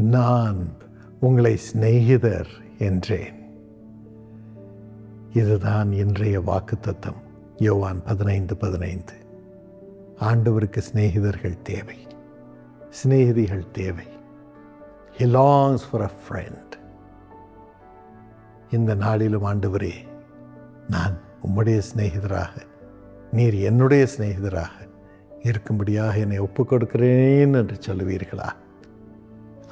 நான் உங்களை சிநேகிதர் என்றேன். இதுதான் இன்றைய வாக்குத்தத்தம். யோவான் பதினைந்து பதினைந்து. ஆண்டவருக்கு சிநேகிதர்கள் தேவை. சிநேகிதிகள் தேவை. He longs for a friend இந்த நாளிலும் ஆண்டவரே நான் உம்முடைய சிநேகிதராக நீர் என்னுடைய சிநேகிதராக இருக்கும்படியாக என்னை ஒப்புக் கொடுக்கிறேன் என்று சொல்லுவீர்களா?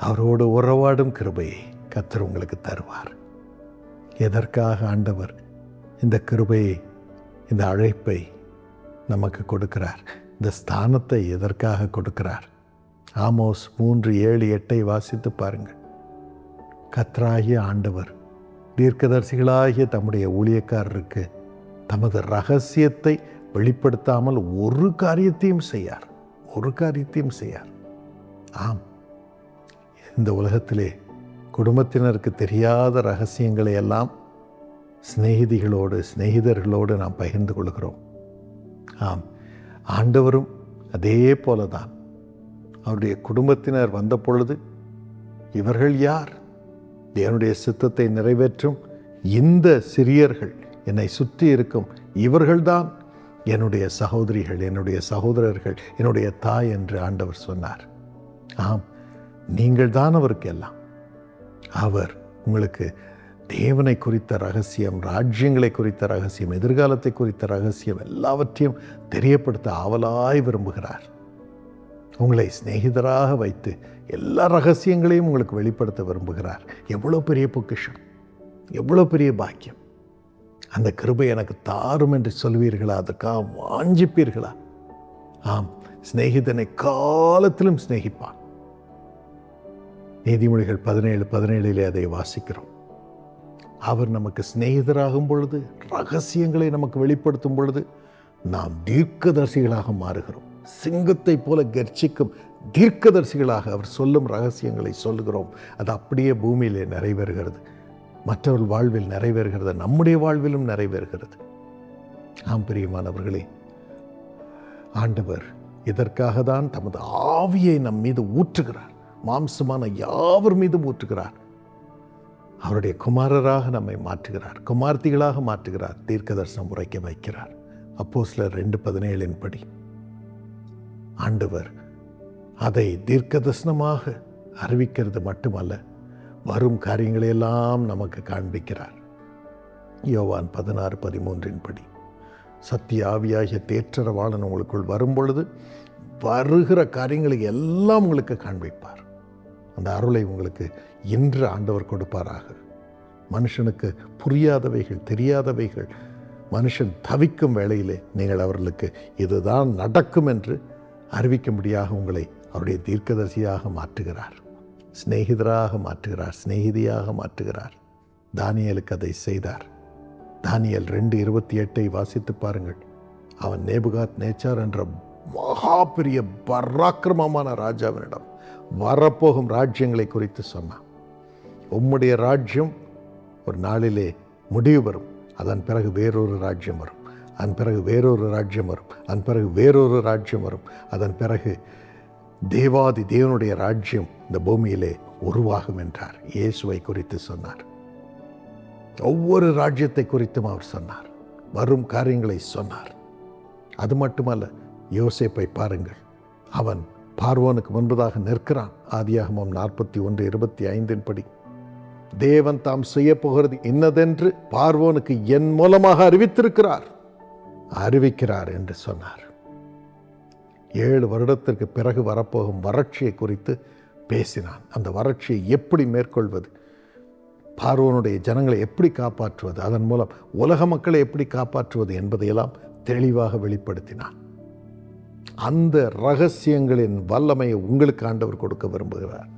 அவரோடு உறவாடும் கிருபையை கத்தர் உங்களுக்கு தருவார். எதற்காக ஆண்டவர் இந்த கிருபையை இந்த அழைப்பை நமக்கு கொடுக்கிறார்? இந்த ஸ்தானத்தை எதற்காக கொடுக்கிறார்? ஆமோஸ் மூன்று ஏழு எட்டை வாசித்து பாருங்கள். கத்ராகிய ஆண்டவர் தீர்க்கதரிசிகளாகிய தம்முடைய ஊழியக்காரருக்கு தமது ரகசியத்தை வெளிப்படுத்தாமல் ஒரு காரியத்தையும் செய்யார். ஒரு காரியத்தையும் செய்யார். ஆம் இந்த உலகத்திலே குடும்பத்தினருக்கு தெரியாத ரகசியங்களை எல்லாம் சிநேகிதிகளோடு சிநேகிதர்களோடு நாம் பகிர்ந்து கொள்கிறோம். ஆம் ஆண்டவரும் அதே போல தான் அவருடைய குடும்பத்தினர் வந்த பொழுது இவர்கள் யார்? தேவனுடைய சித்தத்தை நிறைவேற்றும் இந்த சிறியர்கள் என்னை சுற்றி இருக்கும் இவர்கள்தான் என்னுடைய சகோதரிகள் என்னுடைய சகோதரர்கள் என்னுடைய தாய் என்று ஆண்டவர் சொன்னார். ஆம் நீங்கள் தான் அவருக்கு எல்லாம் அவர் உங்களுக்கு தேவனை குறித்த ரகசியம் ராஜ்யங்களை குறித்த ரகசியம் எதிர்காலத்தை குறித்த ரகசியம் எல்லாவற்றையும் தெரியப்படுத்த ஆவலாய் விரும்புகிறார். உங்களை சிநேகிதராக வைத்து எல்லா ரகசியங்களையும் உங்களுக்கு வெளிப்படுத்த விரும்புகிறார். எவ்வளோ பெரிய பொக்கிஷம் எவ்வளோ பெரிய பாக்கியம். அந்த கிருபை எனக்கு தாரும் என்று சொல்வீர்களா? அதற்காக வாஞ்சிப்பீர்களா? ஆம் சிநேகிதனை காலத்திலும் சிநேகிப்பான். நீதிமொழிகள் பதினேழு பதினேழிலே அதை வாசிக்கிறோம். அவர் நமக்கு சிநேகிதராகும் பொழுது ரகசியங்களை நமக்கு வெளிப்படுத்தும் பொழுது நாம் தீர்க்கதரிசிகளாக மாறுகிறோம். சிங்கத்தை போல கர்ச்சிக்கும் தீர்க்கதரிசிகளாக அவர் சொல்லும் ரகசியங்களை சொல்லுகிறோம். அது அப்படியே பூமியிலே நிறைவேறுகிறது. மற்றவர்கள் வாழ்வில் நிறைவேறுகிறது நம்முடைய வாழ்விலும் நிறைவேறுகிறது. ஆம் பிரியமானவர்களே ஆண்டவர் இதற்காக தான் தமது ஆவியை நம் மீது ஊற்றுகிறார். மாம்சமான யாவர் மீதும் ஊற்றுகிறார். அவருடைய குமாரராக நம்மை மாற்றுகிறார். குமார்த்திகளாக மாற்றுகிறார். தீர்க்க தரிசனம் உரைக்க வைக்கிறார். அப்போ சிலர் ரெண்டு பதினேழின் படி ஆண்டவர் அதை தீர்க்க தரிசனமாக அறிவிக்கிறது மட்டுமல்ல வரும் காரியங்களையெல்லாம் நமக்கு காண்பிக்கிறார். யோவான் பதினாறு பதிமூன்றின் படி சத்திய ஆவியாகிய தேற்றரவாளன் உங்களுக்குள் வரும் பொழுது வருகிற காரியங்களை எல்லாம் உங்களுக்கு காண்பிப்பார். அந்த அருளை உங்களுக்கு இன்று ஆண்டவர் கொடுப்பாராக. மனுஷனுக்கு புரியாதவைகள் தெரியாதவைகள் மனுஷன் தவிக்கும் வேளையிலே நீங்கள் அவர்களுக்கு இதுதான் நடக்கும் என்று அறிவிக்கும்படியாக உங்களை அவருடைய தீர்க்கதரிசியாக மாற்றுகிறார். சிநேகிதராக மாற்றுகிறார் சிநேகிதியாக மாற்றுகிறார். தானியலுக்கு அதை செய்தார். தானியல் ரெண்டு இருபத்தி எட்டை வாசித்து பாருங்கள். அவன் நேபுகாத் நேச்சார் என்ற மகா பெரிய பராக்கிரமமான ராஜாவினிடம் வரப்போகும் ராஜ்யங்களை குறித்து சொன்னான். உம்முடைய ராஜ்யம் ஒரு நாளிலே முடிவு வரும். அதன் பிறகு வேறொரு ராஜ்யம் வரும். அதன் பிறகு வேறொரு ராஜ்யம் வரும். அதன் பிறகு வேறொரு ராஜ்யம் வரும். அதன் பிறகு தேவாதி தேவனுடைய ராஜ்யம் இந்த பூமியிலே உருவாகும் என்றார். இயேசுவை குறித்து சொன்னார். ஒவ்வொரு ராஜ்யத்தை குறித்தும் அவர் சொன்னார். வரும் காரியங்களை சொன்னார். அது மட்டுமல்ல யோசேப்பை பாருங்கள். அவன் பார்வோனுக்கு முன்பதாக நிற்கிறான். ஆதியாகமம் நாற்பத்தி ஒன்று இருபத்தி ஐந்தின் படி. தேவன் தாம் செய்ய போகிறது இன்னதென்று பார்வோனுக்கு என் மூலமாக அறிவித்திருக்கிறார். அறிவிக்கிறார் என்று சொன்னார். ஏழு வருடத்திற்கு பிறகு வரப்போகும் வறட்சியை குறித்து பேசினான். அந்த வறட்சியை எப்படி மேற்கொள்வது? பார்வோனுடைய ஜனங்களை எப்படி காப்பாற்றுவது? அதன் மூலம் உலக மக்களை எப்படி காப்பாற்றுவது என்பதையெல்லாம் தெளிவாக வெளிப்படுத்தினான். அந்த ரகசியங்களின் வல்லமையை உங்களுக்கு ஆண்டவர் கொடுக்க விரும்புகிறார்.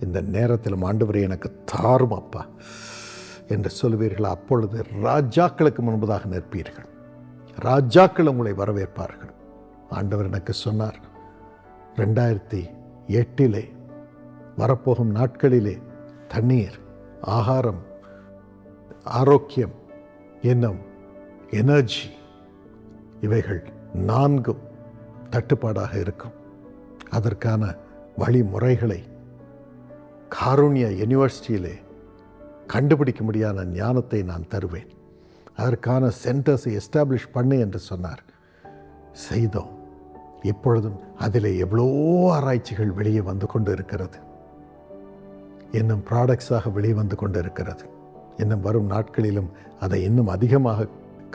இந்த நேரத்தில் ஆண்டவரை எனக்கு தாரும் அப்பா என்று சொல்வீர்கள் அப்பொழுது ராஜாக்களுக்கு முன்பதாக நிற்பீர்கள். ராஜாக்கள் உங்களை வரவேற்பார்கள். ஆண்டவர் எனக்கு சொன்னார் ரெண்டாயிரத்தி எட்டிலே வரப்போகும் நாட்களிலே தண்ணீர் ஆகாரம் ஆரோக்கியம் எண்ணம் எனர்ஜி இவைகள் நான்கும் தட்டுப்பாடாக இருக்கும். அதற்கான வழிமுறைகளை காருண்ய யூனிவர்சிட்டியிலே கண்டுபிடிக்க முடியாத ஞானத்தை நான் தருவேன். அதற்கான சென்டர்ஸை எஸ்டாப்ளிஷ் பண்ணு என்று சொன்னார். செய்தோம். இப்பொழுதும் அதில் எவ்வளோ ஆராய்ச்சிகள் வெளியே வந்து கொண்டு இருக்கிறது இன்னும் ப்ராடக்ட்ஸாக வெளியே வந்து கொண்டு இருக்கிறது இன்னும் வரும் நாட்களிலும் அதை இன்னும் அதிகமாக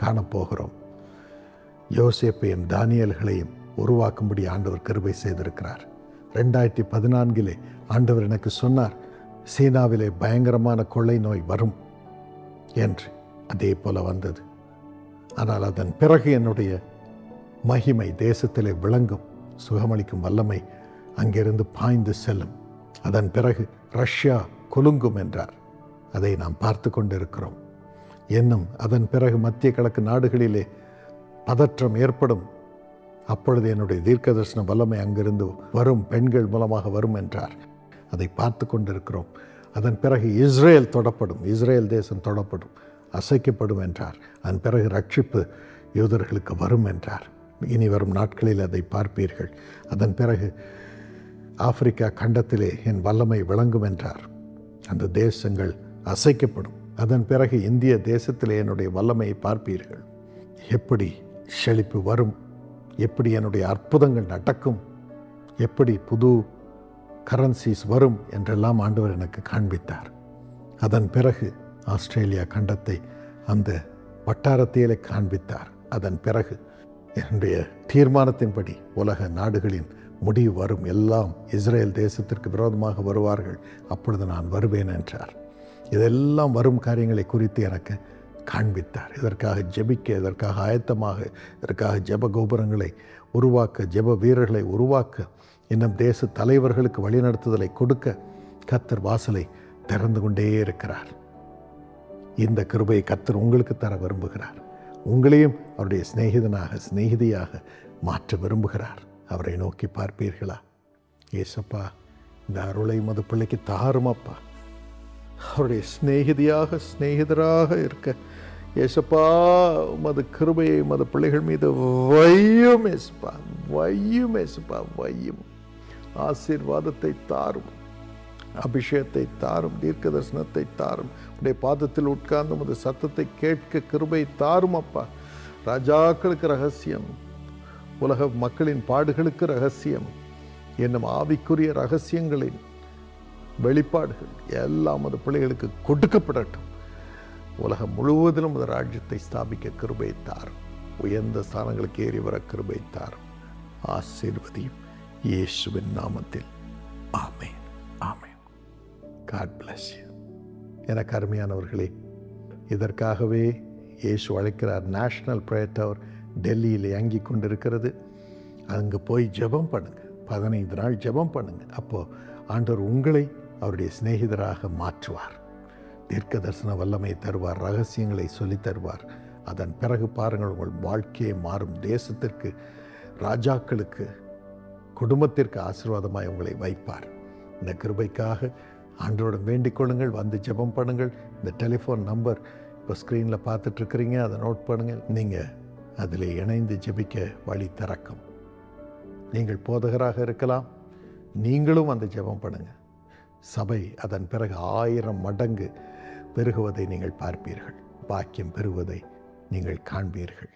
காணப்போகிறோம். யோசேப்பையும் தானியல்களையும் உருவாக்கும்படி ஆண்டவர் கருவை செய்திருக்கிறார். ரெண்டாயிரத்தி பதினான்கிலே ஆண்டவர் எனக்கு சொன்னார் சீனாவிலே பயங்கரமான கொள்ளை நோய் வரும் என்று. அதே போல வந்தது. ஆனால் அதன் பிறகு என்னுடைய மகிமை தேசத்திலே விளங்கும் சுகமளிக்கும் வல்லமை அங்கிருந்து பாய்ந்து செல்லும். அதன் பிறகு ரஷ்யா குலுங்கும் என்றார். அதை நாம் பார்த்து கொண்டிருக்கிறோம். இன்னும் அதன் பிறகு மத்திய கிழக்கு நாடுகளிலே பதற்றம் ஏற்படும் அப்பொழுது என்னுடைய தீர்க்க தரிசன வல்லமை அங்கிருந்து வரும் பெண்கள் மூலமாக வரும் என்றார். அதை பார்த்து கொண்டிருக்கிறோம். அதன் பிறகு இஸ்ரேல் தொடப்படும். இஸ்ரேல் தேசம் தொடப்படும். அசைக்கப்படும் என்றார். அதன் பிறகு ரட்சிப்பு யூதர்களுக்கு வரும் என்றார். இனி வரும் நாட்களில் அதை பார்ப்பீர்கள். அதன் பிறகு ஆப்பிரிக்கா கண்டத்திலே என் வல்லமை விளங்கும் என்றார். அந்த தேசங்கள் அசைக்கப்படும். அதன் பிறகு இந்திய தேசத்திலே என்னுடைய வல்லமையை பார்ப்பீர்கள். எப்படி செழிப்பு வரும்? எப்படி என்னுடைய அற்புதங்கள் நடக்கும்? எப்படி புது கரன்சிஸ் வரும்? என்றெல்லாம் ஆண்டவர் எனக்கு காண்பித்தார். அதன் பிறகு ஆஸ்திரேலியா கண்டத்தை அந்த வட்டாரத்திலே காண்பித்தார். அதன் பிறகு என்னுடைய தீர்மானத்தின்படி உலக நாடுகளின் முடிவு வரும். எல்லாம் இஸ்ரேல் தேசத்திற்கு விரோதமாக வருவார்கள். அப்பொழுது நான் வருவேன் என்றார். இதெல்லாம் வரும் காரியங்களை குறித்து எனக்கு காண்பித்தார். இதற்காக ஜெபிக்க இதற்காக ஆயத்தமாக இதற்காக ஜெப கோபுரங்களை உருவாக்க ஜெப வீரர்களை உருவாக்க இன்னும் தேச தலைவர்களுக்கு வழிநடத்துதலை கொடுக்க கத்தர் வாசலை திறந்து கொண்டே இருக்கிறார். இந்த கிருபையை கத்தர் உங்களுக்கு தர விரும்புகிறார். உங்களையும் அவருடைய சிநேகிதனாக சிநேகிதியாக மாற்ற விரும்புகிறார். அவரை நோக்கி பார்ப்பீர்களா? ஏசப்பா இந்த அருளை மது பிள்ளைக்கு தாருமப்பா. அவருடைய சிநேகிதியாக சிநேகிதராக இருக்க ஏசப்பா உமது கிருபையை உமது பிள்ளைகள் மீது வையும் ஏசப்பா வையும் ஏசப்பா வையும். ஆசீர்வாதத்தை தாரும் அபிஷேகத்தை தாரும் தீர்க்க தரிசனத்தை தாரும். உடைய பாதத்தில் உட்கார்ந்து உமது சத்தத்தை கேட்க கிருபை தாரும் அப்பா. ராஜாக்களுக்கு ரகசியம் உலக மக்களின் பாடுகளுக்கு ரகசியம் என்னும் ஆவிக்குரிய ரகசியங்களின் வெளிப்பாடுகள் எல்லாம் அது பிள்ளைகளுக்கு கொடுக்கப்படட்டும். உலகம் முழுவதிலும் அந்த ராஜ்யத்தை ஸ்தாபிக்க கிருபைத்தார். உயர்ந்த ஸ்தானங்களுக்கு ஏறி வர கிருபைத்தார். தாரும் ஆசீர்வதியும் இயேசுவின் நாமத்தில். ஆமேன். ஆமேன். காட் பிளஸ் எனக்கு அருமையானவர்களே இதற்காகவே இயேசு அழைக்கிறார். நேஷ்னல் ப்ரேயர் டவர் டெல்லியில் இயங்கி கொண்டிருக்கிறது. அங்கே போய் ஜெபம் பண்ணுங்கள் பதினைந்து நாள் ஜெபம் பண்ணுங்கள் அப்போது ஆண்டவர் உங்களை அவருடைய சிநேகிதராக மாற்றுவார். தீர்க்க தரிசன வல்லமை தருவார் ரகசியங்களை சொல்லித் தருவார். அதன் பிறகு பாருங்கள் உங்கள் வாழ்க்கையை மாறும். தேசத்திற்கு ராஜாக்களுக்கு குடும்பத்திற்கு ஆசீர்வாதமாய் உங்களை வைப்பார். இந்த கிருபைக்காக ஆண்டோடம் வேண்டிக் கொள்ளுங்கள் வந்து ஜெபம் பண்ணுங்கள். இந்த டெலிஃபோன் நம்பர் இப்போ ஸ்க்ரீனில் பார்த்துட்ருக்குறீங்க அதை நோட் பண்ணுங்கள். நீங்கள் அதில் இணைந்து ஜெபிக்க வழி திறக்கும். நீங்கள் போதகராக இருக்கலாம் நீங்களும் அந்த ஜெபம் பண்ணுங்கள் சபை அதன் பிறகு ஆயிரம் மடங்கு பெருகுவதை நீங்கள் பார்ப்பீர்கள். பாக்கியம் பெறுவதை நீங்கள் காண்பீர்கள்.